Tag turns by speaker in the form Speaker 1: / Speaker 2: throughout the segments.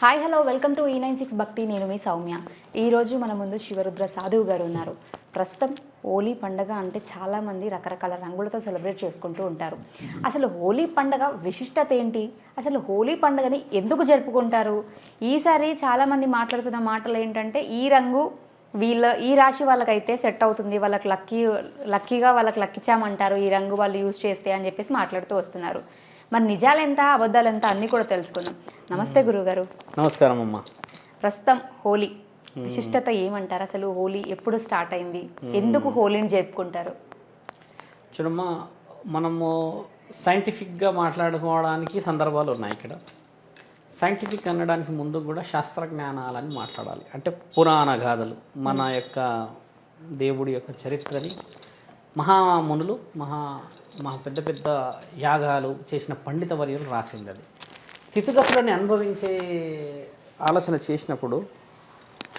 Speaker 1: Hi hello welcome to ఈ nine six Bhakti. నేను మీ సౌమ్య. ఈరోజు మన ముందు శివరుద్ర సాధువు గారు ఉన్నారు. ప్రస్తుతం హోలీ పండగ అంటే చాలామంది రకరకాల రంగులతో సెలబ్రేట్ చేసుకుంటూ ఉంటారు. అసలు హోలీ పండగ విశిష్టత ఏంటి? అసలు హోలీ పండుగని ఎందుకు జరుపుకుంటారు? ఈసారి చాలామంది మాట్లాడుతున్న మాటలు ఏంటంటే ఈ రంగు వీళ్ళ ఈ రాశి వాళ్ళకైతే సెట్ అవుతుంది. వాళ్ళకి లక్కీ లక్కీగా వాళ్ళకి లక్కిచ్చామంటారు. ఈ రంగు వాళ్ళు యూజ్ చేస్తే అని చెప్పేసి మాట్లాడుతూ వస్తున్నారు. మరి నిజాలు ఎంత అబద్ధాలు ఎంత అన్నీ కూడా తెలుసుకుందాం. నమస్తే గురుగారు.
Speaker 2: నమస్కారం అమ్మ.
Speaker 1: ప్రస్తుతం హోలీ. విశిష్టత ఏమంటారు? అసలు హోలీ ఎప్పుడు స్టార్ట్ అయింది? ఎందుకు హోలీని జరుపుకుంటారు?
Speaker 2: చూడమ్మా మనము సైంటిఫిక్గా మాట్లాడుకోవడానికి సందర్భాలు ఉన్నాయి ఇక్కడ. సైంటిఫిక్ అనడానికి ముందు కూడా శాస్త్ర జ్ఞానాలని మాట్లాడాలి. అంటే పురాణ గాథలు మన యొక్క దేవుడి యొక్క చరిత్రని మహామునులు మహా మహా పెద్ద పెద్ద యాగాలు చేసిన పండిత వర్యులు రాసింది అది. స్థితిగతులని అనుభవించే ఆలోచన చేసినప్పుడు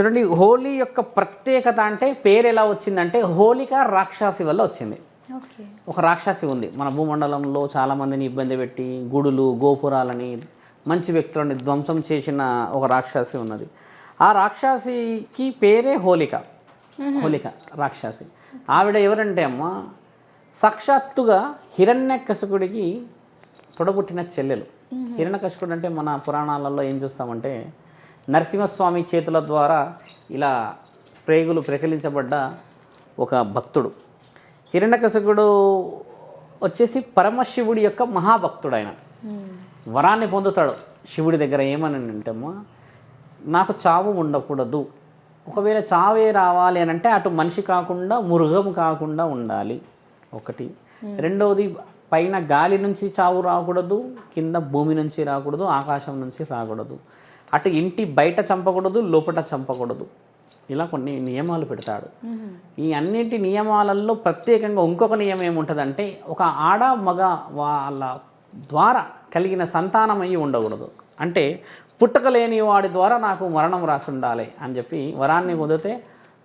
Speaker 2: చూడండి హోలీ యొక్క ప్రత్యేకత అంటే పేరు ఎలా వచ్చిందంటే హోలిక రాక్షసి వల్ల వచ్చింది. ఒక రాక్షసి ఉంది. మన భూమండలంలో చాలామందిని ఇబ్బంది పెట్టి గుడులు గోపురాలని మంచి వ్యక్తులని ధ్వంసం చేసిన ఒక రాక్షసి ఉన్నది. ఆ రాక్షసికి పేరే హోలిక. హోలిక రాక్షసి. ఆవిడ ఎవరంటే అమ్మ సాక్షాత్తుగా హిరణ్యకశకుడికి పొడబుట్టిన చెల్లెలు. హిరణ్యకశకుడు అంటే మన పురాణాలలో ఏం చూస్తామంటే నరసింహస్వామి చేతుల ద్వారా ఇలా ప్రేగులు ప్రకలించబడ్డ ఒక భక్తుడు. హిరణ్యకశకుడు వచ్చేసి పరమశివుడి యొక్క మహాభక్తుడు ఆయన వరాన్ని పొందుతాడు. శివుడి దగ్గర ఏమని అంటేమ్మా నాకు చావు ఉండకూడదు. ఒకవేళ చావే రావాలి అని అంటే అటు మనిషి కాకుండా మృగం కాకుండా ఉండాలి. ఒకటి. రెండవది పైన గాలి నుంచి చావు రాకూడదు కింద భూమి నుంచి రాకూడదు ఆకాశం నుంచి రాకూడదు. అటు ఇంటి బయట చంపకూడదు లోపల చంపకూడదు. ఇలా కొన్ని నియమాలు పెడతాడు. ఈ అన్నింటి నియమాలలో ప్రత్యేకంగా ఇంకొక నియమం ఏముంటుందంటే ఒక ఆడ మగ వాళ్ళ ద్వారా కలిగిన సంతానం అయ్యి ఉండకూడదు. అంటే పుట్టక లేని వాడి ద్వారా నాకు మరణం రాసి ఉండాలి అని చెప్పి వరాన్ని కుదిరితే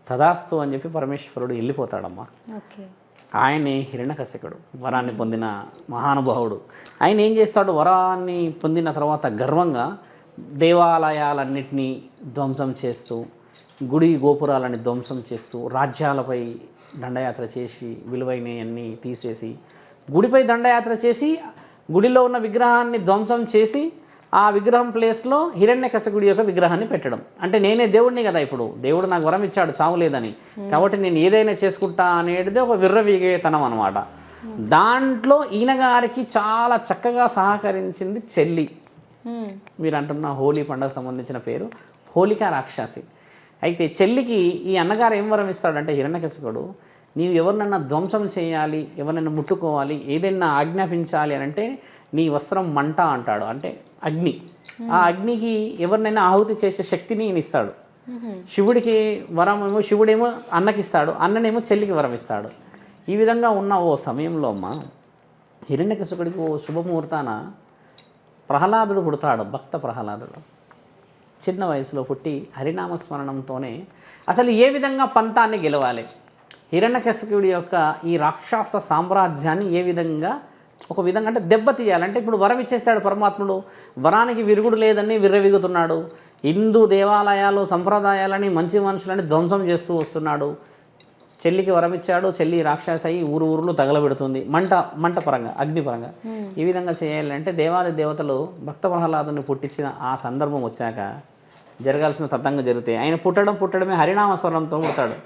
Speaker 2: తదాస్తు అని చెప్పి పరమేశ్వరుడు వెళ్ళిపోతాడమ్మా.
Speaker 1: ఓకే.
Speaker 2: ఆయనే హిరణకశకుడు వరాన్ని పొందిన మహానుభావుడు. ఆయన ఏం చేస్తాడు? వరాన్ని పొందిన తర్వాత గర్వంగా దేవాలయాలన్నింటినీ ధ్వంసం చేస్తూ గుడి గోపురాలని ధ్వంసం చేస్తూ రాజ్యాలపై దండయాత్ర చేసి విలువైనవన్నీ తీసేసి గుడిపై దండయాత్ర చేసి గుడిలో ఉన్న విగ్రహాన్ని ధ్వంసం చేసి ఆ విగ్రహం ప్లేస్లో హిరణ్యకశకుడి యొక్క విగ్రహాన్ని పెట్టడం. అంటే నేనే దేవుడిని కదా ఇప్పుడు. దేవుడు నాకు వరం ఇచ్చాడు చావు లేదని. కాబట్టి నేను ఏదైనా చేసుకుంటా అనేది ఒక విర్రవీగేతనం అనమాట దాంట్లో ఈయన గారికి చాలా చక్కగా సహకరించింది చెల్లి. మీరు అంటున్న హోలీ పండుగకు సంబంధించిన పేరు హోలికా రాక్షసి. అయితే చెల్లికి ఈ అన్నగారు ఏం వరం ఇస్తాడంటే హిరణ్యకశకుడు నీవు ఎవరినన్నా ధ్వంసం చేయాలి ఎవరినైనా ముట్టుకోవాలి ఏదైనా ఆజ్ఞాపించాలి అని అంటే నీ వస్త్రం మంట అంటాడు. అంటే అగ్ని. ఆ అగ్నికి ఎవరినైనా ఆహుతి చేసే శక్తిని ఇస్తాడు. శివుడికి వరం ఏమో శివుడేమో అన్నకిస్తాడు. అన్ననేమో చెల్లికి వరం ఇస్తాడు ఈ విధంగా ఉన్న ఓ సమయంలో అమ్మ హిరణ్యకసుకుడికి ఓ శుభముహూర్తాన ప్రహ్లాదుడు పుడతాడు భక్త ప్రహ్లాదుడు. చిన్న వయసులో పుట్టి హరినామస్మరణంతోనే అసలు ఏ విధంగా పంతాన్ని గెలవాలి? హిరణ్యకసుకుడి యొక్క ఈ రాక్షస సామ్రాజ్యాన్ని ఏ విధంగా ఒక విధంగా అంటే దెబ్బతీయాలంటే ఇప్పుడు వరం ఇచ్చేస్తాడు పరమాత్ముడు. వరానికి విరుగుడు లేదని విర్రవిగుతున్నాడు. హిందూ దేవాలయాలు సంప్రదాయాలని మంచి మనుషులని ధ్వంసం చేస్తూ వస్తున్నాడు. చెల్లికి వరం ఇచ్చాడు. చెల్లి రాక్షస అయి ఊరు ఊరులో తగలబెడుతుంది. మంట మంట పరంగా అగ్నిపరంగా ఈ విధంగా చేయాలంటే దేవాది దేవతలు భక్త ప్రహ్లాదుని పుట్టించిన ఆ సందర్భం వచ్చాక జరగాల్సిన తతంగా జరిగితే ఆయన పుట్టడం పుట్టడమే హరినామస్వరంతో పుడతాడు.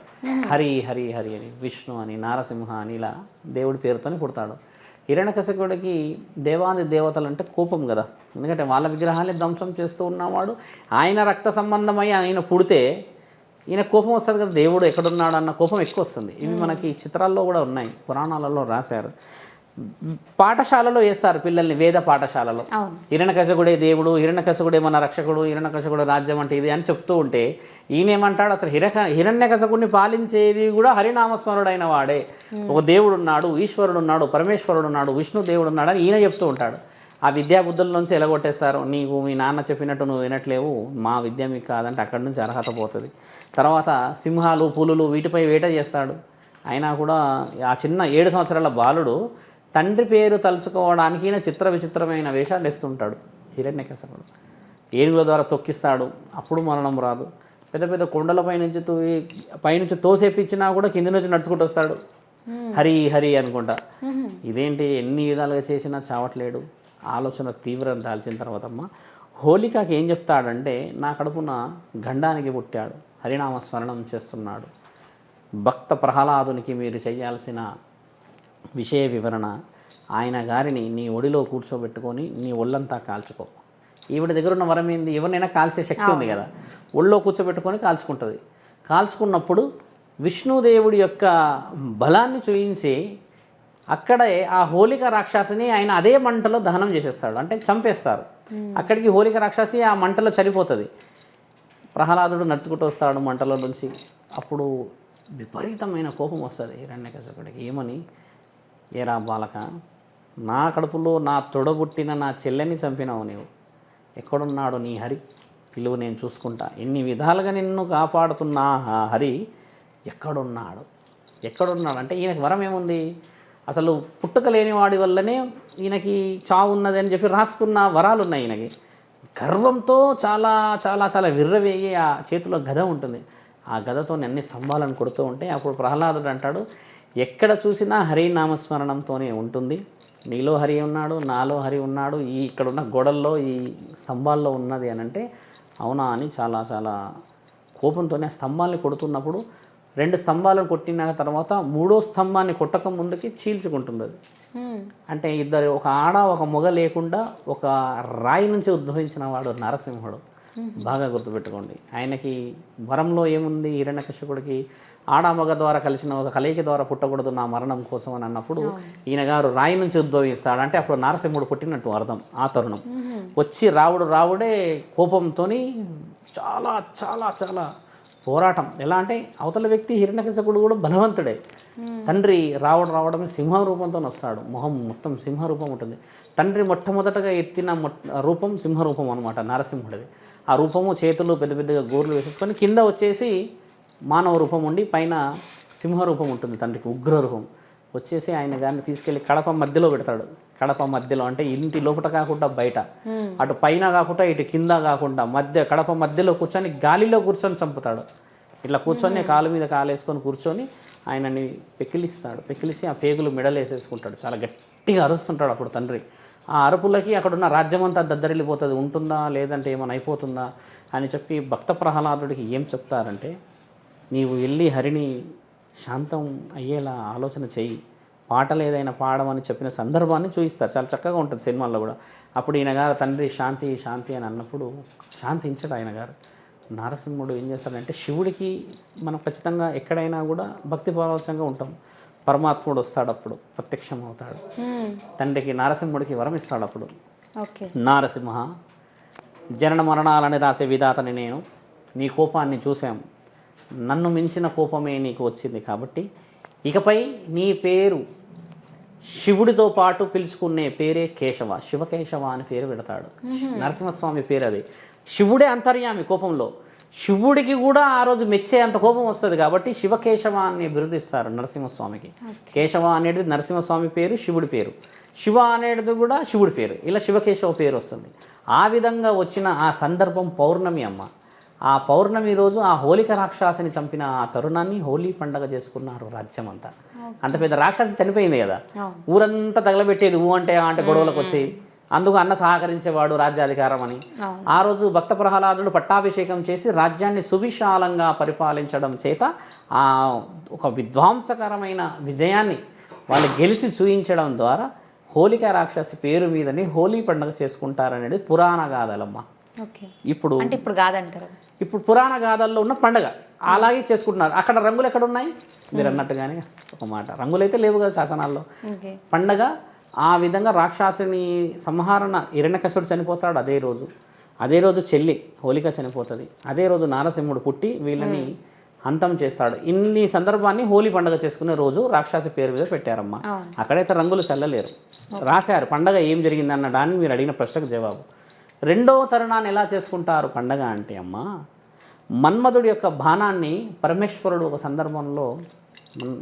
Speaker 2: హరి హరి హరి అని విష్ణు అని నారసింహ అని ఇలా దేవుడి పేరుతోనే పుడతాడు. హిరణ్యకశకుడికి దేవాది దేవతలు అంటే కోపం కదా. ఎందుకంటే వాళ్ళ విగ్రహాలే ధ్వంసం చేస్తూ ఉన్నవాడు ఆయన రక్త సంబంధమై ఆయన పుడితే ఈయన కోపం వస్తుంది కదా దేవుడు ఎక్కడున్నాడు అన్న కోపం ఎక్కువ వస్తుంది. ఇవి మనకి చిత్రాల్లో కూడా ఉన్నాయి పురాణాలలో రాశారు. పాఠశాలలో వేస్తారు పిల్లల్ని వేద పాఠశాలలో.
Speaker 1: అవును.
Speaker 2: హిరణ్యకశకుడే దేవుడు హిరణ్యకశకుడే మన రక్షకుడు హిరణ్యకశకుడు రాజ్యం అంటే ఇది అని చెప్తూ ఉంటే ఈయనేమంటాడు? అసలు హిరక హిరణ్యకశకుడిని పాలించేది కూడా హరినామస్మరుడైన వాడే. ఒక దేవుడు ఉన్నాడు ఈశ్వరుడు ఉన్నాడు పరమేశ్వరుడు ఉన్నాడు విష్ణు దేవుడు ఉన్నాడు అని ఈయన చెప్తూ ఉంటాడు. ఆ విద్యా బుద్ధుల నుంచి ఎలగొట్టేస్తారు నీకు మీ నాన్న చెప్పినట్టు నువ్వు వినట్లేవు మా విద్య మీకు కాదంటే అక్కడి నుంచి అర్హత పోతుంది. తర్వాత సింహాలు పులులు వీటిపై వేట చేస్తాడు. అయినా కూడా ఆ చిన్న ఏడు సంవత్సరాల బాలుడు తండ్రి పేరు తలుచుకోవడానికి ఈయన చిత్ర విచిత్రమైన వేషాలు వేస్తుంటాడు. హిరణ్యకశపుడు ఏనుగుల ద్వారా తొక్కిస్తాడు. అప్పుడు మరణం రాదు. పెద్ద పెద్ద కొండల పైనుంచి తో పైనుంచి తోసేపించినా కూడా కింది నుంచి నడుచుకుంటూ వస్తాడు. హరి హరి అనుకుంటా. ఇదేంటి? ఎన్ని విధాలుగా చేసినా చావట్లేడు. ఆలోచన తీవ్రం దాల్చిన తర్వాత అమ్మ హోలికాకి ఏం చెప్తాడంటే నా కడుపున గండానికి పుట్టాడు. హరినామ స్మరణం చేస్తున్నాడు. భక్త ప్రహ్లాదునికి మీరు చేయాల్సిన విషయ వివరణ ఆయన గారిని నీ ఒడిలో కూర్చోబెట్టుకొని నీ ఒళ్ళంతా కాల్చుకో. ఈవిడ దగ్గర ఉన్న వరం ఏంది? ఎవరినైనా కాల్చే శక్తి ఉంది కదా. ఒళ్ళో కూర్చోబెట్టుకొని కాల్చుకుంటుంది. కాల్చుకున్నప్పుడు విష్ణుదేవుడి యొక్క బలాన్ని చూయించి అక్కడే ఆ హోలిక రాక్షసిని ఆయన అదే మంటలో దహనం చేసేస్తాడు. అంటే చంపేస్తారు. అక్కడికి హోలిక రాక్షసి ఆ మంటలో చనిపోతుంది. ప్రహ్లాదుడు నడుచుకుంటూ వస్తాడు మంటలో నుంచి. అప్పుడు విపరీతమైన కోపం వస్తుంది. హిరణ్యకశపుడికి. ఏమని? ఏరా బాలక? నా కడుపులో నా తొడబుట్టిన నా చెల్లెని చంపినావు నీవు. ఎక్కడున్నాడు నీ హరి? పిలువు నేను చూసుకుంటా. ఎన్ని విధాలుగా నిన్ను కాపాడుతున్న ఆ హరి ఎక్కడున్నాడు? ఎక్కడున్నాడు? అంటే ఈయనకి వరం ఏముంది? అసలు పుట్టుక లేని వాడి వల్లనే ఈయనకి చావు ఉన్నది అని చెప్పి రాసుకున్న వరాలు ఉన్నాయి ఈయనకి. గర్వంతో చాలా చాలా చాలా విర్రవేగి ఆ చేతిలో గద ఉంటుంది. ఆ గదతో అన్ని స్తంభాలను కొడుతూ ఉంటే అప్పుడు ప్రహ్లాదుడు అంటాడు ఎక్కడ చూసినా హరి నామస్మరణంతోనే ఉంటుంది. నీలో హరి ఉన్నాడు నాలో హరి ఉన్నాడు ఈ ఇక్కడ ఉన్న గోడల్లో ఈ స్తంభాల్లో ఉన్నది అని అంటే అవునా అని చాలా చాలా కోపంతోనే ఆ స్తంభాన్ని కొడుతున్నప్పుడు రెండు స్తంభాలను కొట్టిన తర్వాత మూడో స్తంభాన్ని కొట్టక ముందుకి చీల్చుకుంటుంది. అది. అంటే ఇద్దరు ఒక ఆడ ఒక మొగ లేకుండా ఒక రాయి నుంచి ఉద్భవించిన వాడు నరసింహుడు. బాగా గుర్తుపెట్టుకోండి. ఆయనకి వరంలో ఏముంది? హిరణ్యకశ్యపుడికి ఆడ మగ ద్వారా కలిసిన ఒక కలయిక ద్వారా పుట్టకూడదు నా మరణం కోసం అని అన్నప్పుడు ఈయన గారు రాయి నుంచి ఉద్భవిస్తాడు. అంటే అప్పుడు నరసింహుడు పుట్టినట్టు అర్థం ఆ తరుణం. వచ్చి రావుడు రావుడే కోపంతోని చాలా చాలా చాలా పోరాటం. ఎలా అంటే అవతల వ్యక్తి హిరణ్యకశపుడు కూడా బలవంతుడే. తండ్రి రావడం రావడమే సింహ రూపంతో వస్తాడు. మొహం మొత్తం సింహ రూపం ఉంటుంది. తండ్రి మొట్టమొదటగా ఎత్తిన రూపం సింహ రూపం అనమాట నరసింహుడిది. ఆ రూపము చేతులు పెద్ద పెద్దగా గోర్లు వేసేసుకొని కింద వచ్చేసి మానవ రూపం ఉండి పైన సింహ రూపం ఉంటుంది తండ్రికి ఉగ్ర రూపం వచ్చేసి ఆయన గారిని తీసుకెళ్ళి కడప మధ్యలో పెడతాడు. కడప మధ్యలో అంటే ఇంటి లోపల కాకుండా బయట. అటు పైన కాకుండా ఇటు కింద కాకుండా మధ్య కడప మధ్యలో కూర్చొని గాలిలో కూర్చొని చంపుతాడు. ఇట్లా కూర్చొని కాలు మీద కాలు వేసుకొని కూర్చొని ఆయనని పెకిలిస్తాడు. పెకిలిసి ఆ పేగులు మెడలు వేసేసుకుంటాడు చాలా గట్టిగా అరుస్తుంటాడు అప్పుడు తండ్రి. ఆ అరుపులకి అక్కడున్న రాజ్యమంతా దద్దరిల్లిపోతుంది. ఉంటుందా? లేదంటే ఏమైనా అయిపోతుందా? అని చెప్పి భక్త ప్రహ్లాదుడికి ఏం చెప్తారంటే నీవు వెళ్ళి హరిని శాంతం అయ్యేలా ఆలోచన చెయ్యి పాటలు ఏదైనా పాడమని చెప్పిన సందర్భాన్ని చూపిస్తారు చాలా చక్కగా ఉంటుంది సినిమాల్లో కూడా. అప్పుడు ఈయన గారు తండ్రి శాంతి శాంతి అని అన్నప్పుడు శాంతించడు ఆయన గారు. నరసింహుడు ఏం చేస్తాడంటే శివుడికి మనం ఖచ్చితంగా ఎక్కడైనా కూడా భక్తి పరవశంగా ఉంటాం. పరమాత్ముడు వస్తాడు అప్పుడు ప్రత్యక్షం అవుతాడు. తండ్రికి నరసింహుడికి వరం ఇస్తాడు అప్పుడు.
Speaker 1: ఓకే.
Speaker 2: నారసింహ జనన మరణాలని రాసే విధాతని నేను నీ కోపాన్ని చూశాం. నన్ను మించిన కోపమే నీకు వచ్చింది కాబట్టి ఇకపై నీ పేరు శివుడితో పాటు పిలుచుకునే పేరే కేశవ శివకేశవ అని పేరు పెడతాడు. నరసింహస్వామి పేరు అది. శివుడే అంతర్యామి కోపంలో. శివుడికి కూడా ఆ రోజు మెచ్చే అంత కోపం వస్తుంది కాబట్టి శివకేశవ అని బిరుదిస్తారు నరసింహస్వామికి. కేశవ అనేది నరసింహస్వామి పేరు శివుడి పేరు. శివ అనేది కూడా శివుడి పేరు. ఇలా శివకేశవ పేరు వస్తుంది. ఆ విధంగా వచ్చిన ఆ సందర్భం పౌర్ణమి అమ్మ. ఆ పౌర్ణమి రోజు ఆ హోలిక రాక్షసిని చంపిన ఆ తరుణాన్ని హోలీ పండగ చేసుకున్నారు రాజ్యం అంతా అంత పెద్ద రాక్షసి చనిపోయింది కదా. ఊరంతా తగలబెట్టేది ఊ అంటే అంటే గొడవలకు వచ్చి అందుకు అన్న సహకరించేవాడు రాజ్యాధికారం అని. ఆ రోజు భక్త ప్రహ్లాదుడు పట్టాభిషేకం చేసి రాజ్యాన్ని సువిశాలంగా పరిపాలించడం చేత ఆ ఒక విధ్వంసకరమైన విజయాన్ని వాళ్ళు గెలిచి చూయించడం ద్వారా హోలిక రాక్షసి పేరు మీదని హోలీ పండుగ చేసుకుంటారనేది పురాణ గాథలమ్మ.
Speaker 1: ఓకే.
Speaker 2: ఇప్పుడు
Speaker 1: అంటే ఇప్పుడు కాదంటారు.
Speaker 2: ఇప్పుడు పురాణ గాథల్లో ఉన్న పండగ. అలాగే చేసుకుంటున్నారు. అక్కడ రంగులు ఎక్కడ ఉన్నాయి మీరు అన్నట్టుగానే ఒక మాట. రంగులైతే లేవు కదా శాసనాల్లో. పండగ ఆ విధంగా రాక్షసుని సంహరణ హిరణ్యకశుడు చనిపోతాడు అదే రోజు. అదే రోజు చెల్లి హోలిక చనిపోతుంది. అదే రోజు నారసింహుడు పుట్టి వీళ్ళని అంతం చేస్తాడు. ఇన్ని సందర్భాన్ని హోలీ పండగ చేసుకునే రోజు రాక్షసి పేరు మీద పెట్టారమ్మా. అక్కడైతే రంగులు చల్లలేరు. రాశారు. పండగ ఏం జరిగిందన్న దానికి మీరు అడిగిన ప్రశ్నకు జవాబు. రెండవ తరుణాన్ని ఎలా చేసుకుంటారు పండగ అంటే అమ్మా మన్మధుడి యొక్క బాణాన్ని పరమేశ్వరుడు ఒక సందర్భంలో మన్-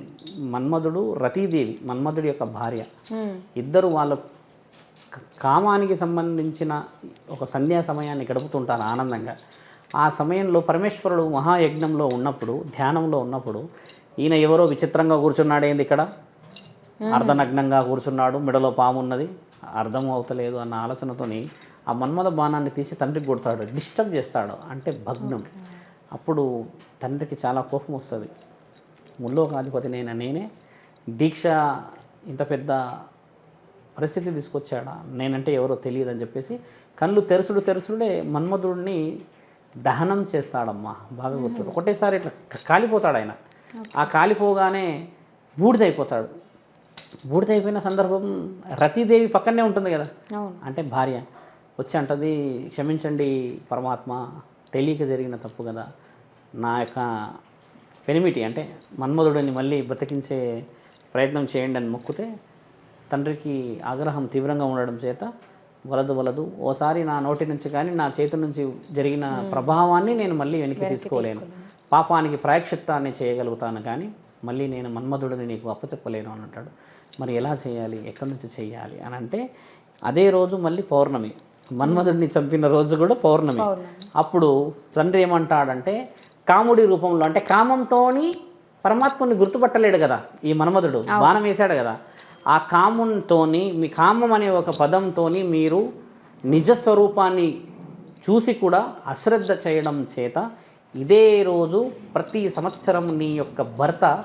Speaker 2: మన్మధుడు రతీదేవి మన్మధుడి యొక్క భార్య. ఇద్దరు వాళ్ళ కామానికి సంబంధించిన ఒక సంధ్యా సమయాన్ని గడుపుతుంటారు ఆనందంగా. ఆ సమయంలో పరమేశ్వరుడు మహాయజ్ఞంలో ఉన్నప్పుడు ధ్యానంలో ఉన్నప్పుడు ఈయన ఎవరో విచిత్రంగా కూర్చున్నాడు ఏంది ఇక్కడ? అర్ధనగ్నంగా కూర్చున్నాడు మెడలో పాము ఉన్నది అర్థం అవుతలేదు అన్న ఆలోచనతోని ఆ మన్మథ బాణాన్ని తీసి తండ్రికి కొడతాడు డిస్టర్బ్ చేస్తాడు అంటే భగ్నం. అప్పుడు తండ్రికి చాలా కోపం వస్తుంది. ముల్లోకాధిపతి నేను నేనే దీక్ష ఇంత పెద్ద పరిస్థితి తీసుకొచ్చాడా? నేనంటే ఎవరో తెలియదని చెప్పేసి కళ్ళు తెరుచుడు తెరుచుడే మన్మధుడిని దహనం చేస్తాడమ్మా బాగా గుర్తు ఒకటేసారి ఇట్లా కాలిపోతాడు ఆయన. ఆ కాలిపోగానే బూడిదైపోతాడు. బూడిదైపోయిన సందర్భం రతీదేవి పక్కనే ఉంటుంది కదా? అంటే భార్య. వచ్చి అంటది క్షమించండి పరమాత్మ తెలియక జరిగిన తప్పు కదా. నా యొక్క పెనిమిటి అంటే మన్మధుడిని మళ్ళీ బ్రతికించే ప్రయత్నం చేయండి అని మొక్కితే తండ్రికి ఆగ్రహం తీవ్రంగా ఉండడం చేత వలదు వలదు. ఓసారి నా నోటి నుంచి కానీ నా చేతి నుంచి జరిగిన ప్రభావాన్ని నేను మళ్ళీ వెనక్కి తీసుకోలేను. పాపానికి ప్రాయక్షిత్తాన్ని చేయగలుగుతాను కానీ మళ్ళీ నేను మన్మధుడిని నీకు అప్పచెప్పలేను అని అంటాడు. మరి ఎలా చేయాలి? ఎక్కడి నుంచి చేయాలి? అని అంటే అదే రోజు మళ్ళీ పౌర్ణమి. మన్మధుడిని చంపిన రోజు కూడా పౌర్ణమి. అప్పుడు తండ్రి ఏమంటాడంటే కాముడి రూపంలో అంటే కామంతోని పరమాత్మని గుర్తుపట్టలేడు కదా ఈ మన్మధుడు బాణం వేశాడు కదా. ఆ కామంతోని మీ కామం అనే ఒక పదంతోని మీరు నిజ స్వరూపాన్ని చూసి కూడా అశ్రద్ధ చేయడం చేత ఇదే రోజు ప్రతి సంవత్సరం నీ యొక్క భర్త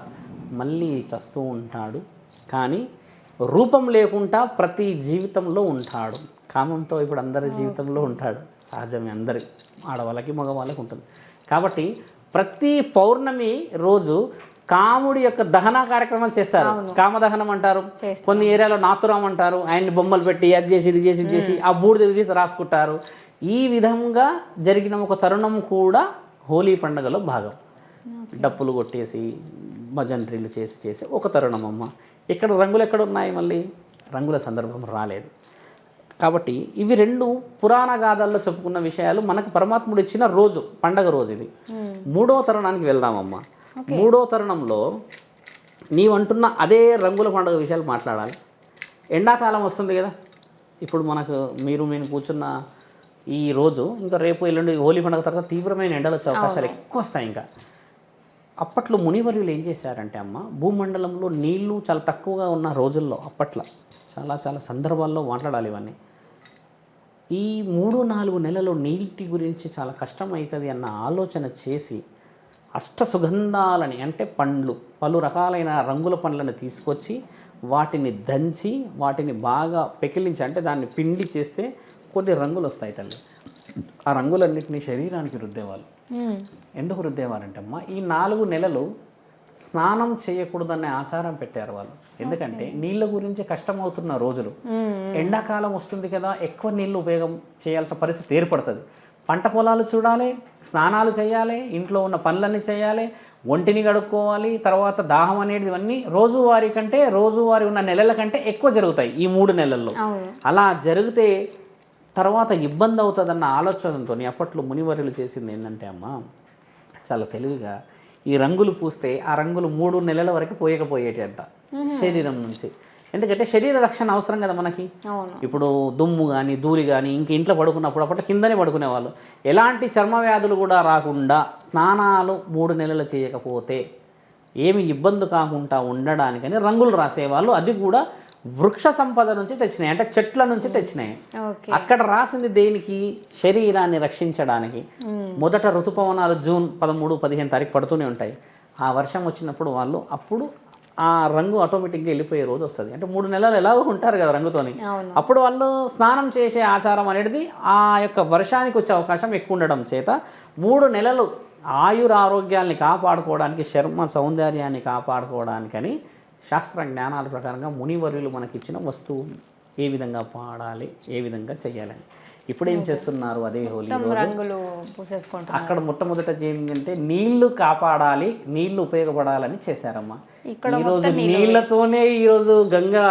Speaker 2: మళ్ళీ చస్తూ ఉంటాడు. కానీ రూపం లేకుండా ప్రతి జీవితంలో ఉంటాడు. కామంతో ఇప్పుడు అందరి జీవితంలో ఉంటాడు. సహజమే అందరి ఆడవాళ్ళకి మగవాళ్ళకి ఉంటుంది. కాబట్టి ప్రతి పౌర్ణమి రోజు కాముడి యొక్క దహన కార్యక్రమాలు చేస్తారు. కామదహనం అంటారు. కొన్ని ఏరియాలో నాతురాం అంటారు. ఆయన్ని బొమ్మలు పెట్టి అది చేసి ఇది చేసి చేసి ఆ బూడిద తీసి రాసుకుంటారు. ఈ విధంగా జరిగిన ఒక తరుణం కూడా హోలీ పండుగలో భాగం. డప్పులు కొట్టేసి భజంత్రీలు చేసి చేసి ఒక తరుణం అమ్మ. ఇక్కడ రంగులు ఎక్కడ ఉన్నాయి మళ్ళీ? రంగుల సందర్భం రాలేదు. కాబట్టి ఇవి రెండు పురాణ గాథల్లో చెప్పుకున్న విషయాలు మనకు పరమాత్ముడు ఇచ్చిన రోజు పండగ రోజు ఇది. మూడో తరుణానికి వెళ్దామమ్మా. మూడో తరుణంలో నీవంటున్న అదే రంగుల పండుగ విషయాలు మాట్లాడాలి. ఎండాకాలం వస్తుంది కదా. ఇప్పుడు మనకు మీరు నేను కూర్చున్న ఈ రోజు ఇంకా రేపు ఎల్లుండి హోలీ పండుగ తర్వాత తీవ్రమైన ఎండలు వచ్చే అవకాశాలు ఎక్కువ వస్తాయి ఇంకా. అప్పట్లో మునివర్యులు ఏం చేశారంటే అమ్మ భూమండలంలో నీళ్ళు చాలా తక్కువగా ఉన్న రోజుల్లో అప్పట్లో చాలా చాలా సందర్భాల్లో మాట్లాడాలి ఇవన్నీ. ఈ మూడు నాలుగు నెలలు నీటి గురించి చాలా కష్టం అవుతుంది అన్న ఆలోచన చేసి అష్ట సుగంధాలని అంటే పండ్లు పలు రకాలైన రంగుల పండ్లను తీసుకొచ్చి వాటిని దంచి వాటిని బాగా పెకిలించి అంటే దాన్ని పిండి చేస్తే కొన్ని రంగులు వస్తాయి తల్లి. ఆ రంగులన్నింటినీ శరీరానికి రుద్దేవాళ్ళు. ఎందుకు రుద్దేవారంటే అమ్మా ఈ నాలుగు నెలలు స్నానం చేయకూడదనే ఆచారం పెట్టారు వాళ్ళు. ఎందుకంటే నీళ్ళ గురించి కష్టమవుతున్న రోజులు. ఎండాకాలం వస్తుంది కదా ఎక్కువ నీళ్ళు ఉపయోగం చేయాల్సిన పరిస్థితి ఏర్పడుతుంది. పంట పొలాలు చూడాలి స్నానాలు చేయాలి ఇంట్లో ఉన్న పనులన్నీ చేయాలి ఒంటిని కడుక్కోవాలి తర్వాత దాహం అనేది ఇవన్నీ రోజువారీ కంటే రోజువారీ ఉన్న నెలల కంటే ఎక్కువ జరుగుతాయి ఈ మూడు నెలల్లో. అలా జరిగితే తర్వాత ఇబ్బంది అవుతుందన్న ఆలోచనతో అప్పట్లో మునివర్యులు చేసింది ఏంటంటే అమ్మ చాలా తెలివిగా ఈ రంగులు పూస్తే ఆ రంగులు మూడు నెలల వరకు పోయకపోయేటి అంట శరీరం నుంచి. ఎందుకంటే శరీర రక్షణ అవసరం కదా మనకి. ఇప్పుడు దుమ్ము కానీ ధూళి కానీ ఇంక ఇంట్లో పడుకున్నప్పుడు అప్పట్లో కిందనే పడుకునేవాళ్ళు. ఎలాంటి చర్మ వ్యాధులు కూడా రాకుండా స్నానాలు మూడు నెలలు చేయకపోతే ఏమి ఇబ్బంది కాకుండా ఉండడానికని రంగులు రాసేవాళ్ళు. అది కూడా వృక్ష సంపద నుంచి తెచ్చినాయి అంటే చెట్ల నుంచి తెచ్చినాయి.
Speaker 1: ఓకే
Speaker 2: అక్కడ రాసింది దేనికి? శరీరాన్ని రక్షించడానికి. మొదట ఋతుపవనాలు జూన్ పదమూడు పదిహేను తారీఖు పడుతూనే ఉంటాయి. ఆ వర్షం వచ్చినప్పుడు వాళ్ళు అప్పుడు ఆ రంగు ఆటోమేటిక్గా వెళ్ళిపోయే రోజు వస్తుంది. అంటే మూడు నెలలు ఎలాగో ఉంటారు కదా రంగుతోని. అప్పుడు వాళ్ళు స్నానం చేసే ఆచారం అనేది ఆ యొక్క వర్షానికి వచ్చే అవకాశం ఎక్కువ ఉండడం చేత మూడు నెలలు ఆయుర ఆరోగ్యాల్ని కాపాడుకోవడానికి చర్మ సౌందర్యాన్ని కాపాడుకోవడానికని శాస్త్ర జ్ఞానాల ప్రకారంగా మునివర్యులు మనకిచ్చిన వస్తువు ఏ విధంగా పాడాలి ఏ విధంగా చేయాలని ఇప్పుడు ఏం చేస్తున్నారు అదే హోలీ అక్కడ మొట్టమొదట ఏంటంటే నీళ్ళు కాపాడాలి నీళ్ళు ఉపయోగపడాలని చేశారమ్మా. ఈ రోజు నీళ్ళతోనే ఈ రోజు గంగా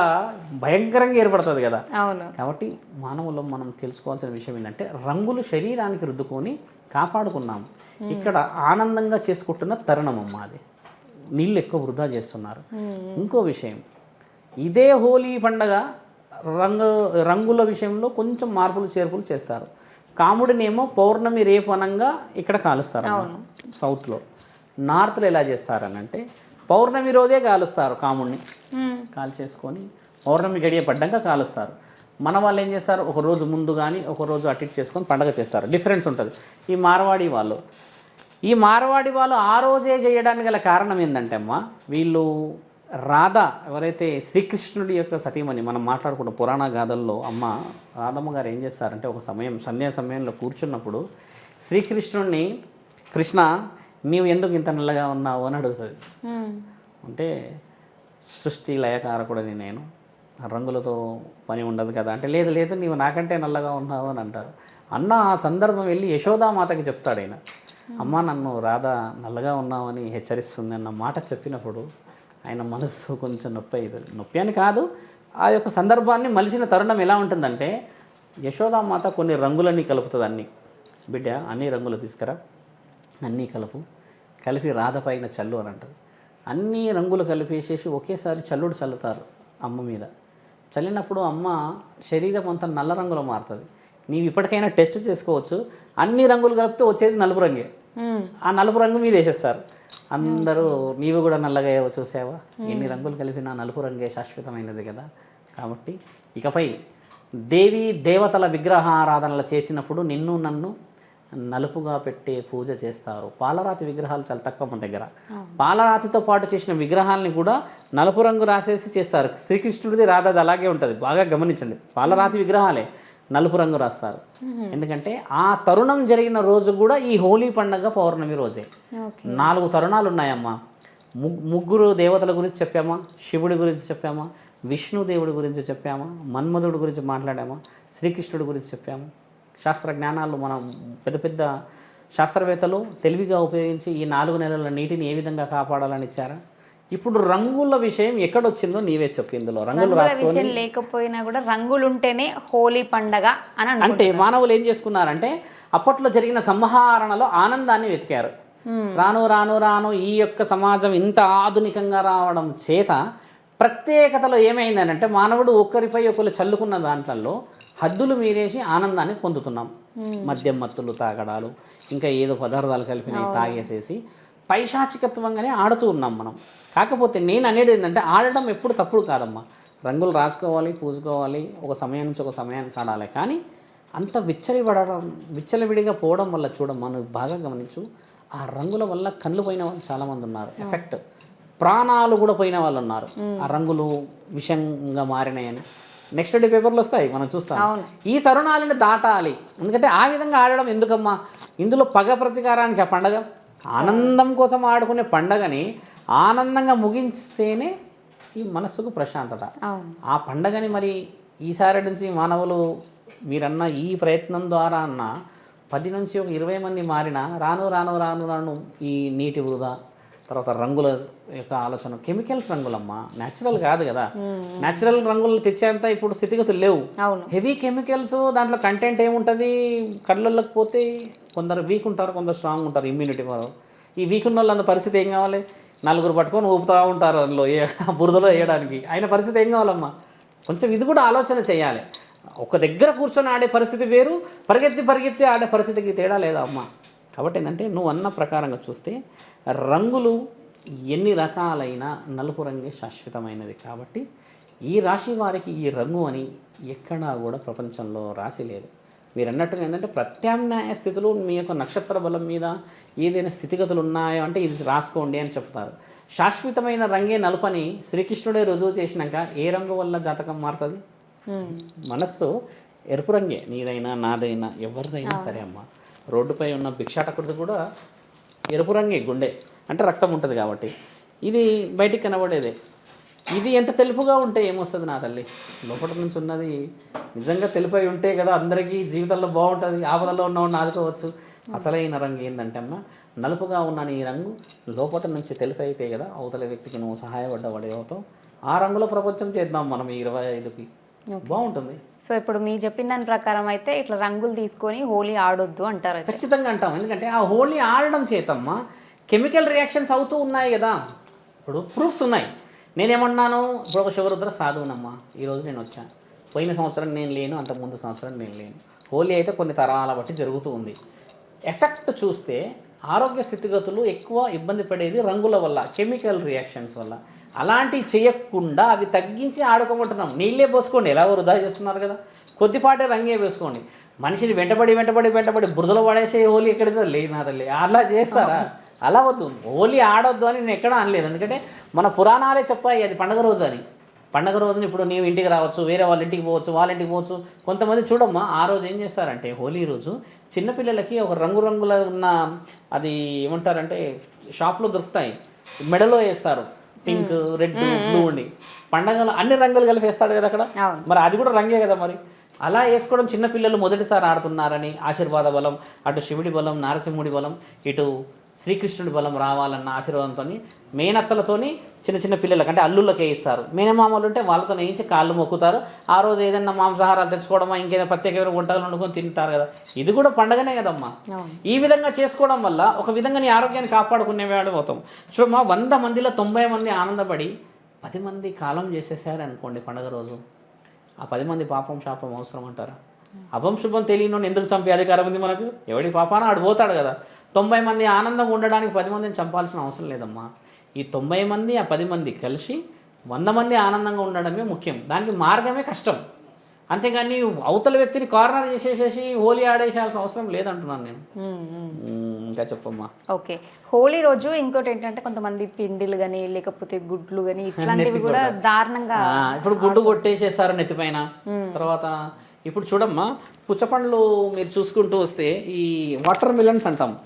Speaker 2: భయంకరంగా ఏర్పడుతుంది కదా.
Speaker 1: అవును.
Speaker 2: కాబట్టి మానవులు మనం తెలుసుకోవాల్సిన విషయం ఏంటంటే రంగులు శరీరానికి రుద్దుకొని కాపాడుకున్నాము. ఇక్కడ ఆనందంగా చేసుకుంటున్న తరుణం అమ్మ అది. నీళ్ళు ఎక్కువ వృధా చేస్తున్నారు. ఇంకో విషయం ఇదే హోలీ పండగ రంగు రంగుల విషయంలో కొంచెం మార్పులు చేర్పులు చేస్తారు. కాముడినేమో పౌర్ణమి రేపు అనంగా ఇక్కడ కాలుస్తారు సౌత్లో. నార్త్లో ఎలా చేస్తారనంటే పౌర్ణమి రోజే కాలుస్తారు కాముడిని.
Speaker 1: మ్మ్.
Speaker 2: కాల్ చేసుకొని పౌర్ణమి గడియ పడ్డాక కాలుస్తారు. మన వాళ్ళు ఏం చేస్తారు? ఒక రోజు ముందు కానీ ఒక రోజు అటు చేసుకొని పండగ చేస్తారు. డిఫరెన్స్ ఉంటుంది. ఈ మార్వాడి వాళ్ళు ఈ మార్వాడి వాళ్ళు ఆ రోజే చేయడానికి గల కారణం ఏంటంటే అమ్మ వీళ్ళు రాధ ఎవరైతే శ్రీకృష్ణుడి యొక్క సతీమణి మనం మాట్లాడుకున్న పురాణ గాథల్లో అమ్మ రాధమ్మ గారు ఏం చేస్తారంటే ఒక సమయం సంధ్యా సమయంలో కూర్చున్నప్పుడు శ్రీకృష్ణుడిని కృష్ణ నీవు ఎందుకు ఇంత నల్లగా ఉన్నావు? అని అడుగుతుంది. అంటే సృష్టి లయకారకుడని నేను. రంగులతో పని ఉండదు కదా. అంటే లేదు లేదు నీవు నాకంటే నల్లగా ఉన్నావు అని అంటారు. అన్న ఆ సందర్భం వెళ్ళి యశోదామాతకి చెప్తాడు ఆయన. అమ్మ నన్ను రాధా నల్లగా ఉన్నావని హెచ్చరిస్తుంది అన్న మాట చెప్పినప్పుడు ఆయన మనసు కొంచెం నొప్పి అవుతుంది నొప్పి అని కాదు ఆ యొక్క సందర్భాన్ని మలిచిన తరుణం ఎలా ఉంటుందంటే యశోదామాత కొన్ని రంగులన్నీ కలుపుతుంది అన్నీ. బిడ్డ అన్ని రంగులు తీసుకురా. అన్నీ కలుపు. కలిపి రాధ పైన చల్లు అని అంటారు అన్ని రంగులు కలిపేసేసి ఒకేసారి చల్లుడు చల్లుతారు అమ్మ మీద. చల్లినప్పుడు అమ్మ శరీరం అంతా నల్ల రంగులో మారుతుంది. నీవు ఇప్పటికైనా టెస్ట్ చేసుకోవచ్చు. అన్ని రంగులు కలిపితే వచ్చేది నలుపు రంగే. ఆ నలుపు రంగు మీద వేసేస్తారు. అందరూ నీవు కూడా నల్లగా చూసావా? ఎన్ని రంగులు కలిపినా నలుపు రంగే శాశ్వతమైనది కదా. కాబట్టి ఇకపై దేవి దేవతల విగ్రహారాధనలు చేసినప్పుడు నిన్ను నన్ను నలుపుగా పెట్టే పూజ చేస్తారు. పాలరాతి విగ్రహాలు చాలా తక్కువ మన దగ్గర. పాలరాతితో పాటు చేసిన విగ్రహాలని కూడా నలుపు రంగు రాసేసి చేస్తారు. శ్రీకృష్ణుడిది రాధది అలాగే ఉంటుంది. బాగా గమనించండి. పాలరాతి విగ్రహాలే. నలుపు రంగు రాస్తారు. ఎందుకంటే ఆ తరుణం జరిగిన రోజు కూడా ఈ హోలీ పండగ పౌర్ణమి రోజే. నాలుగు తరుణాలు ఉన్నాయమ్మా ముగ్గురు దేవతల గురించి చెప్పామా? శివుడి గురించి చెప్పామా? విష్ణు దేవుడి గురించి చెప్పామా? మన్మధుడి గురించి మాట్లాడామా? శ్రీకృష్ణుడి గురించి చెప్పాము? శాస్త్ర జ్ఞానాలు మనం పెద్ద పెద్ద శాస్త్రవేత్తలు తెలివిగా ఉపయోగించి ఈ నాలుగు నెలల నీటిని ఏ విధంగా కాపాడాలని ఇచ్చారా? ఇప్పుడు రంగుల విషయం ఎక్కడొచ్చిందో నీవే చెప్పు ఇందులో. రంగులు రాసుకొని
Speaker 1: విషయం లేకపోయినా కూడా రంగులు ఉంటేనే హోలీ పండగ అని
Speaker 2: అంటే మానవులు ఏం చేసుకున్నారంటే అప్పట్లో జరిగిన సంహారణలో ఆనందాన్ని వెతికారు. రాను రాను రాను ఈ యొక్క సమాజం ఇంత ఆధునికంగా రావడం చేత ప్రత్యేకతలో ఏమైందనంటే మానవుడు ఒకరిపై ఒకరు చల్లుకున్న దాంట్లో హద్దులు మీరేసి ఆనందాన్ని పొందుతున్నాం. మద్యం మత్తులు తాగడాలు ఇంకా ఏదో పదార్థాలు కలిపినవి తాగేసేసి పైశాచికత్వంగానే ఆడుతూ ఉన్నాం మనం. కాకపోతే నేను అనేది ఏంటంటే ఆడడం ఎప్పుడు తప్పుడు కాదమ్మా. రంగులు రాసుకోవాలి పూసుకోవాలి ఒక సమయం నుంచి ఒక సమయానికి ఆడాలి కానీ అంత విచ్చలిపడడం విచ్చలవిడిగా పోవడం వల్ల చూడమ్మా నువ్వు బాగా గమనించు ఆ రంగుల వల్ల కళ్ళు పోయిన వాళ్ళు చాలామంది ఉన్నారు. ఎఫెక్ట్. ప్రాణాలు కూడా పోయిన వాళ్ళు ఉన్నారు. ఆ రంగులు విషంగా మారినాయని. నెక్స్ట్ డే పేపర్లు వస్తాయి మనం చూస్తాం. ఈ తరుణాలను దాటాలి. ఎందుకంటే ఆ విధంగా ఆడడం ఎందుకమ్మా? ఇందులో పగ ప్రతీకారానికి ఆ పండగ. ఆనందం కోసం ఆడుకునే పండగని ఆనందంగా ముగించితేనే ఈ మనస్సుకు ప్రశాంతత. ఆ పండగని మరి ఈసారి నుంచి మానవులు మీరన్న ఈ ప్రయత్నం ద్వారా అన్న పది నుంచి ఒక ఇరవై మంది మారిన రాను రాను రాను రాను ఈ నీటి వృధా తర్వాత రంగుల యొక్క ఆలోచన కెమికల్స్ రంగులమ్మా న్యాచురల్ కాదు కదా. న్యాచురల్ రంగులు తెచ్చేంత ఇప్పుడు స్థితిగతులు లేవు. హెవీ కెమికల్స్ దాంట్లో కంటెంట్ ఏముంటుంది? కళ్ళల్లోకి పోతే కొందరు వీక్ ఉంటారు కొందరు స్ట్రాంగ్ ఉంటారు ఇమ్యూనిటీ వారు ఈ వీక్ ఉన్న వాళ్ళ పరిస్థితి ఏం కావాలి? నలుగురు పట్టుకొని ఊపుతూ ఉంటారు అందులో బురదలో వేయడానికి. ఆయన పరిస్థితి ఏం కావాలమ్మా? కొంచెం ఇది కూడా ఆలోచన చేయాలి. ఒక దగ్గర కూర్చొని ఆడే పరిస్థితి వేరు పరిగెత్తి పరిగెత్తి ఆడే పరిస్థితికి తేడా లేదా అమ్మా? కాబట్టి ఏంటంటే నువ్వు అన్న ప్రకారంగా చూస్తే రంగులు ఎన్ని రకాలైన నలుపు రంగే శాశ్వతమైనది. కాబట్టి ఈ రాశి వారికి ఈ రంగు అని ఎక్కడా కూడా ప్రపంచంలో రాసి లేదు. మీరు అన్నట్టుగా ఏంటంటే ప్రత్యామ్నాయ స్థితులు మీ యొక్క నక్షత్ర బలం మీద ఏదైనా స్థితిగతులు ఉన్నాయో అంటే ఇది రాసుకోండి అని చెప్తారు. శాశ్వతమైన రంగే నలుపని శ్రీకృష్ణుడే రుజువు చేసినాక ఏ రంగు వల్ల జాతకం మారుతుంది. మనస్సు ఎరుపు రంగే నీదైనా నాదైనా ఎవరిదైనా సరే అమ్మ. రోడ్డుపై ఉన్న భిక్షాటకుడిది కూడా ఎరుపు రంగే గుండె. అంటే రక్తం ఉంటుంది కాబట్టి. ఇది బయటికి కనబడేదే. ఇది ఎంత తెలుపుగా ఉంటే ఏమొస్తుంది నా తల్లి? లోపల నుంచి ఉన్నది నిజంగా తెలుపై ఉంటే కదా అందరికీ జీవితంలో బాగుంటుంది ఆపదలో ఉన్నవాడిని ఆదుకోవచ్చు. అసలైన రంగు ఏంటంటే అమ్మ నలుపుగా ఉన్న నీ రంగు లోపల నుంచి తెలుపు అయితే కదా అవతల వ్యక్తికి నువ్వు సహాయపడ్డవాడు అవుతావు. ఆ రంగులో ప్రపంచం చేద్దాం మనం ఈ ఇరవై ఐదుకి. బాగుంటుంది.
Speaker 1: సో ఇప్పుడు మీ చెప్పిన దాని ప్రకారం అయితే ఇట్లా రంగులు తీసుకొని హోలీ ఆడొద్దు అంటారు
Speaker 2: ఖచ్చితంగా అంటాం. ఎందుకంటే ఆ హోలీ ఆడడం చేతమ్మా కెమికల్ రియాక్షన్స్ అవుతూ ఉన్నాయి కదా. ఇప్పుడు ప్రూఫ్స్ ఉన్నాయి. నేనేమన్నాను? ఇప్పుడు ఒక శివరుద్ర సాధువునమ్మా ఈరోజు నేను వచ్చాను పోయిన సంవత్సరం నేను లేను అంత ముందు సంవత్సరం నేను లేను. హోలీ అయితే కొన్ని తరాల బట్టి జరుగుతూ ఉంది. ఎఫెక్ట్ చూస్తే ఆరోగ్య స్థితిగతులు ఎక్కువ ఇబ్బంది పడేది రంగుల వల్ల కెమికల్ రియాక్షన్స్ వల్ల. అలాంటివి చేయకుండా అవి తగ్గించి ఆడుకోమంటున్నాం. నీళ్ళే పోసుకోండి ఎలా వృధా చేస్తున్నారు కదా. కొద్దిపాటే రంగే వేసుకోండి. మనిషిని వెంటబడి వెంటబడి వెంటబడి బురదలో పడేసే హోలీ ఎక్కడితో లేదు నా తల్లి అలా చేస్తారా? అలా వద్దు. హోలీ ఆడొద్దు అని నేను ఎక్కడా అనలేదు. ఎందుకంటే మన పురాణాలే చెప్పాయి అది పండగ రోజు అని. పండగ రోజున ఇప్పుడు నీవు ఇంటికి రావచ్చు వేరే వాళ్ళ ఇంటికి పోవచ్చు వాళ్ళ ఇంటికి పోవచ్చు. కొంతమంది చూడమ్మా ఆ రోజు ఏం చేస్తారంటే హోలీ రోజు చిన్నపిల్లలకి ఒక రంగురంగుల ఉన్న అది ఏమంటారంటే షాప్లో దొరుకుతాయి. మెడలో వేస్తారు. పింక్ రెడ్ బ్లూ ఉండి. పండగలు అన్ని రంగులు కలిపి వేస్తాడు కదా అక్కడ? మరి అది కూడా రంగే కదా మరి? అలా వేసుకోవడం చిన్నపిల్లలు మొదటిసారి ఆడుతున్నారని ఆశీర్వాద బలం అటు శివుడి బలం నారసింహుడి బలం ఇటు శ్రీకృష్ణుడి బలం రావాలన్న ఆశీర్వాదంతో మేనత్తలతోని చిన్న చిన్న పిల్లలకి అంటే అల్లుళ్ళకే ఇస్తారు. మేనమామలు ఉంటే వాళ్ళతో వేయించి కాళ్ళు మొక్కుతారు. ఆ రోజు ఏదైనా మాంసాహారాలు తెచ్చుకోవడమా ఇంకేదైనా ప్రత్యేకమైన వంటలు వండుకొని తింటారు కదా. ఇది కూడా పండగనే కదమ్మా. ఈ విధంగా చేసుకోవడం వల్ల ఒక విధంగా నీ ఆరోగ్యాన్ని కాపాడుకునేవాడు అవుతాం. చూడమ్మా వంద మందిలో తొంభై మంది ఆనందపడి పది మంది కాలం చేసేసారు అనుకోండి పండగ రోజు. ఆ పది మంది పాపం శాపం అవసరం అంటారా? అభం శుభం తెలియని ఎందుకు చంపే అధికారం ఉంది మనకు? ఎవడి పాపాన ఆడు పోతాడు కదా. తొంభై మంది ఆనందంగా ఉండడానికి పది మందిని చంపాల్సిన అవసరం లేదమ్మా. ఈ తొంభై మంది ఆ పది మంది కలిసి వంద మంది ఆనందంగా ఉండడమే ముఖ్యం. దానికి మార్గమే కష్టం. అంతేగాని అవతల వ్యక్తిని కార్నర్ చేసేసేసి హోలీ ఆడేసాల్సిన అవసరం లేదంటున్నాను నేను. ఇంకా చెప్పమ్మా.
Speaker 1: ఓకే. హోలీ రోజు ఇంకోటి ఏంటంటే కొంతమంది పిండిలు కానీ లేకపోతే గుడ్లు కానీ ఇట్లాంటివి కూడా దారుణంగా
Speaker 2: ఇప్పుడు గుడ్డు కొట్టేసేస్తారు నెత్తిపైన తర్వాత ఇప్పుడు చూడమ్మా పుచ్చపండ్లు మీరు చూసుకుంటూ వస్తే ఈ వాటర్ మిలన్స్ అంటాం.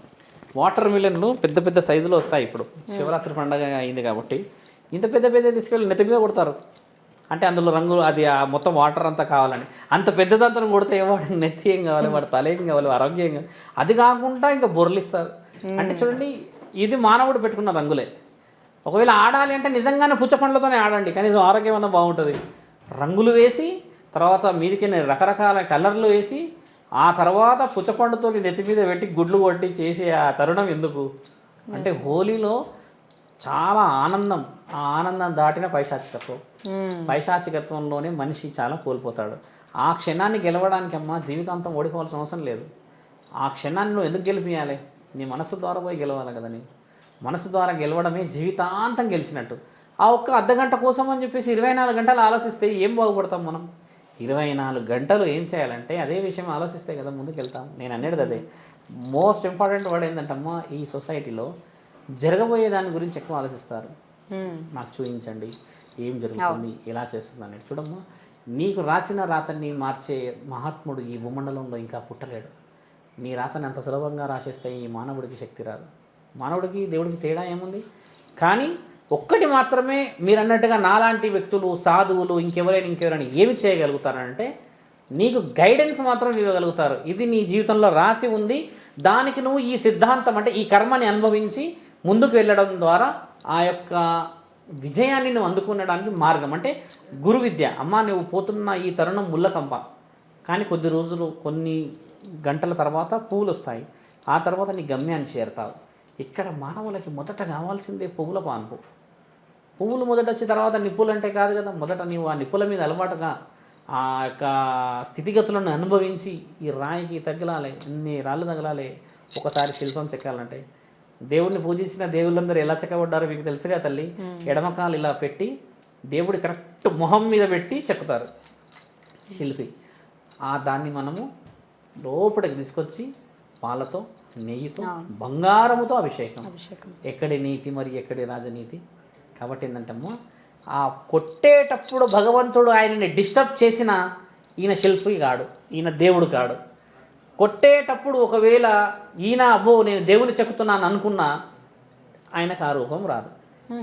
Speaker 2: వాటర్ మిలన్లు పెద్ద పెద్ద సైజులో వస్తాయి ఇప్పుడు. శివరాత్రి పండగ అయింది కాబట్టి. ఇంత పెద్ద పెద్ద తీసుకెళ్ళి నెత్తి మీద కొడతారు. అంటే అందులో రంగు అది ఆ మొత్తం వాటర్ అంతా కావాలని. అంత పెద్దదంతా కొడితే వాడు నెత్తి ఏం కావాలి వాడు తల ఏం కావాలి ఆరోగ్యం అది కాకుండా ఇంకా బొర్లిస్తారు అంటే చూడండి ఇది మానవుడు పెట్టుకున్న రంగులే. ఒకవేళ ఆడాలి అంటే నిజంగానే పుచ్చ పండ్లతోనే ఆడండి. కనీసం ఆరోగ్యం అన్న బాగుంటుంది. రంగులు వేసి తర్వాత మీదికి రకరకాల కలర్లు వేసి ఆ తర్వాత పుచ్చపండుతో నెత్తి మీద పెట్టి గుడ్లు కొట్టి చేసే ఆ తరుణం ఎందుకు? అంటే హోలీలో చాలా ఆనందం ఆ ఆనందం దాటిన పైశాచికత్వం.
Speaker 1: ఉమ్,
Speaker 2: పైశాచికత్వంలోనే మనిషి చాలా కోల్పోతాడు. ఆ క్షణాన్ని గెలవడానికి అమ్మ జీవితాంతం ఓడిపోవాల్సిన అవసరం లేదు. ఆ క్షణాన్ని నువ్వు ఎందుకు గెలిపియాలి నీ మనసు ద్వారా పోయి గెలవాలి కదా నీవు. మనసు ద్వారా గెలవడమే జీవితాంతం గెలిచినట్టు. ఆ ఒక్క అర్ధగంట కోసం అని చెప్పేసి ఇరవై నాలుగు గంటలు ఆలోచిస్తే ఏం బాగుపడతాం మనం? ఇరవై నాలుగు గంటలు ఏం చేయాలంటే అదే విషయం ఆలోచిస్తే కదా ముందుకు వెళ్తాం నేను అనేది అదే. మోస్ట్ ఇంపార్టెంట్ వర్డ్ ఏంటంటమ్మా ఈ సొసైటీలో జరగబోయే దాని గురించి ఎక్కువ ఆలోచిస్తారు. నాకు చూపించండి ఏం జరుగుతుంది ఎలా చేస్తుంది అనేది. చూడమ్మా నీకు రాసిన రాతని మార్చే మహాత్ముడు ఈ భూమండలంలో ఇంకా పుట్టలేడు. నీ రాతని అంత సులభంగా రాసేస్తే ఈ మానవుడికి శక్తి రాదు. మానవుడికి దేవుడికి తేడా ఏముంది? కానీ ఒక్కటి మాత్రమే మీరు అన్నట్టుగా నాలాంటి వ్యక్తులు సాధువులు ఇంకెవరైనా ఇంకెవరైనా ఏమి చేయగలుగుతారంటే నీకు గైడెన్స్ మాత్రం ఇవ్వగలుగుతారు. ఇది నీ జీవితంలో రాసి ఉంది. దానికి నువ్వు ఈ సిద్ధాంతం అంటే ఈ కర్మని అనుభవించి ముందుకు వెళ్ళడం ద్వారా ఆ యొక్క విజయాన్ని నువ్వు అందుకునడానికి మార్గం. అంటే గురు విద్య అమ్మ నువ్వు పోతున్న ఈ తరుణం ముల్లకంప కానీ కొద్ది రోజులు కొన్ని గంటల తర్వాత పువ్వులు వస్తాయి ఆ తర్వాత నీ గమ్యాన్ని చేరుతావు. ఇక్కడ మానవులకి మొదట కావాల్సిందే పువ్వుల పాన్పు. పువ్వులు మొదట వచ్చిన తర్వాత నిప్పులు అంటే కాదు కదా మొదట నీవు ఆ నిప్పుల మీద అలవాటుగా ఆ యొక్క స్థితిగతులను అనుభవించి ఈ రాయికి తగలాలి ఇన్ని రాళ్ళు తగలాలి ఒకసారి శిల్పం చెక్కాలంటే. దేవుడిని పూజించిన దేవుళ్ళందరూ ఎలా చెక్కబడ్డారో మీకు తెలుసుగా తల్లి. ఎడమకాలు ఇలా పెట్టి దేవుడి కరెక్ట్ మొహం మీద పెట్టి చెక్కుతారు శిల్పి. ఆ దాన్ని మనము లోపలికి తీసుకొచ్చి పాలతో నెయ్యితో బంగారముతో అభిషేకం.
Speaker 1: అభిషేకం.
Speaker 2: ఎక్కడి నీతి మరి ఎక్కడి రాజనీతి? కాబట్టి ఏంటంటమ్మా ఆ కొట్టేటప్పుడు భగవంతుడు ఆయనని డిస్టర్బ్ చేసిన ఈయన శిల్పి కాడు ఈయన దేవుడు కాడు కొట్టేటప్పుడు ఒకవేళ ఈయన అబ్బో నేను దేవుని చెక్కుతున్నాను అనుకున్నా ఆయనకు ఆ రూపం రాదు.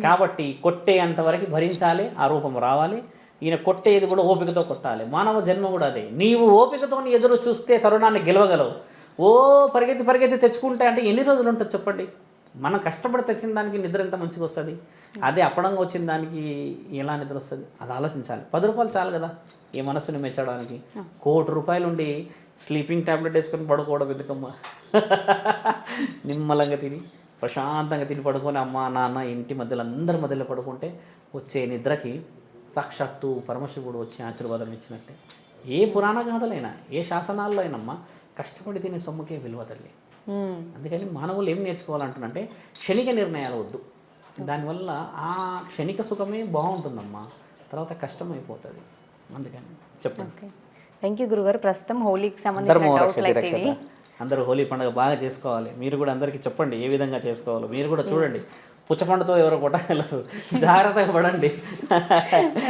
Speaker 2: కాబట్టి కొట్టేంత వరకు భరించాలి ఆ రూపం రావాలి. ఈయన కొట్టేది కూడా ఓపికతో కొట్టాలి. మానవ జన్మ కూడా అదే. నీవు ఓపికతో ఎదురు చూస్తే తరుణాన్ని గెలవగలవు. ఓ పరిగెత్తి పరిగెత్తి తెచ్చుకుంటే అంటే ఎన్ని రోజులు ఉంటుంది చెప్పండి? మనం కష్టపడి తెచ్చిన దానికి నిద్ర ఎంత మంచిగా వస్తుంది? అదే అప్పడంగా వచ్చిన దానికి ఎలా నిద్ర వస్తుంది? అది ఆలోచించాలి. పది రూపాయలు చాలు కదా ఈ మనసుని మెచ్చడానికి. కోటి రూపాయలు ఉండి స్లీపింగ్ టాబ్లెట్ వేసుకొని పడుకోవడం ఎందుకమ్మా? నిమ్మలంగా తిని ప్రశాంతంగా తిని పడుకొని అమ్మ నాన్న ఇంటి మధ్యలో అందరి మధ్యలో పడుకుంటే వచ్చే నిద్రకి సాక్షాత్తు పరమశివుడు వచ్చి ఆశీర్వాదం ఇచ్చినట్టే. ఏ పురాణ గాథలైనా ఏ శాసనాల్లో అయినమ్మా కష్టపడి తినే సొమ్ముకే విలువ తల్లి. అందుకని మానవులు ఏం నేర్చుకోవాలంటున్నంటే క్షణిక నిర్ణయాలు వద్దు. దానివల్ల ఆ క్షణిక సుఖమే బాగుంటుందమ్మా. తర్వాత కష్టం అయిపోతుంది. అందుకని చెప్పండి.
Speaker 1: థ్యాంక్ యూ గురుగారు. ప్రస్తుతం హోలీకి సంబంధించిన
Speaker 2: అందరూ హోలీ పండుగ బాగా చేసుకోవాలి. మీరు కూడా అందరికీ చెప్పండి ఏ విధంగా చేసుకోవాలో. మీరు కూడా చూడండి. పుచ్చపండుతో ఎవరు కొట్టగలరు జాగ్రత్తగా పడండి.